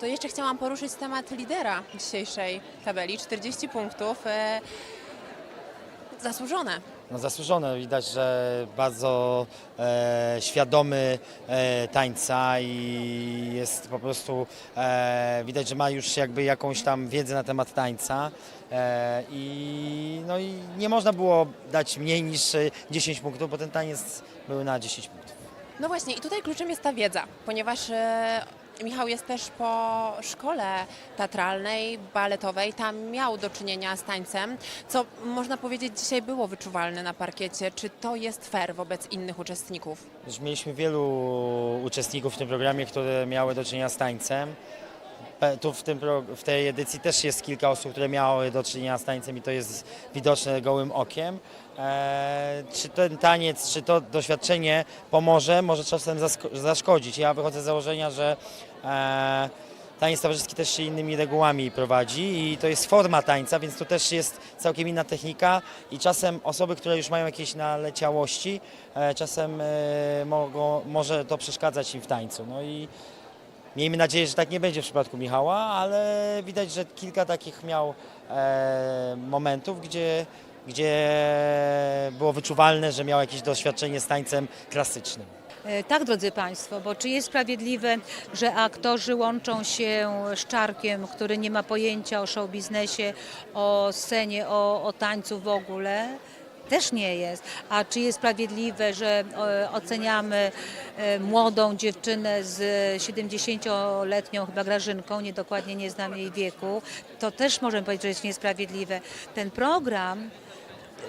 To jeszcze chciałam poruszyć temat lidera dzisiejszej tabeli. 40 punktów. E, zasłużone. No zasłużone, widać, że bardzo e, świadomy e, tańca i jest po prostu, e, widać, że ma już jakby jakąś tam wiedzę na temat tańca e, i, no i nie można było dać mniej niż e, 10 punktów, bo ten taniec był na 10 punktów. No właśnie, i tutaj kluczem jest ta wiedza, ponieważ e, Michał jest też po szkole teatralnej, baletowej. Tam miał do czynienia z tańcem, co można powiedzieć dzisiaj było wyczuwalne na parkiecie. Czy to jest fair wobec innych uczestników? Mieliśmy wielu uczestników w tym programie, które miały do czynienia z tańcem. Pe- Tu w, tym, w tej edycji też jest kilka osób, które miały do czynienia z tańcem i to jest widoczne gołym okiem. E, czy ten taniec, czy to doświadczenie pomoże, może czasem zaszkodzić. Ja wychodzę z założenia, że e, taniec towarzyski też się innymi regułami prowadzi i to jest forma tańca, więc tu też jest całkiem inna technika i czasem osoby, które już mają jakieś naleciałości, e, czasem e, mogą, może to przeszkadzać im w tańcu. No i Miejmy nadzieję, że tak nie będzie w przypadku Michała, ale widać, że kilka takich miał e, momentów, gdzie, gdzie było wyczuwalne, że miał jakieś doświadczenie z tańcem klasycznym. E, Tak, drodzy Państwo, bo czy jest sprawiedliwe, że aktorzy łączą się z Czarkiem, który nie ma pojęcia o show biznesie, o scenie, o, o tańcu w ogóle? Też nie jest. A czy jest sprawiedliwe, że e, oceniamy e, młodą dziewczynę z 70-letnią chyba Grażynką, niedokładnie nie znam jej wieku, to też możemy powiedzieć, że jest niesprawiedliwe. Ten program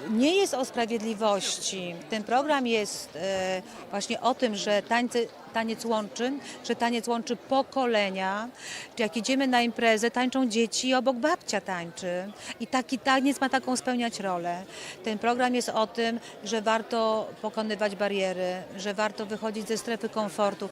nie jest o sprawiedliwości. Ten program jest e, właśnie o tym, że tańce, taniec łączy, że taniec łączy pokolenia. Czy jak idziemy na imprezę, tańczą dzieci i obok babcia tańczy. I taki taniec ma taką spełniać rolę. Ten program jest o tym, że warto pokonywać bariery, że warto wychodzić ze strefy komfortu,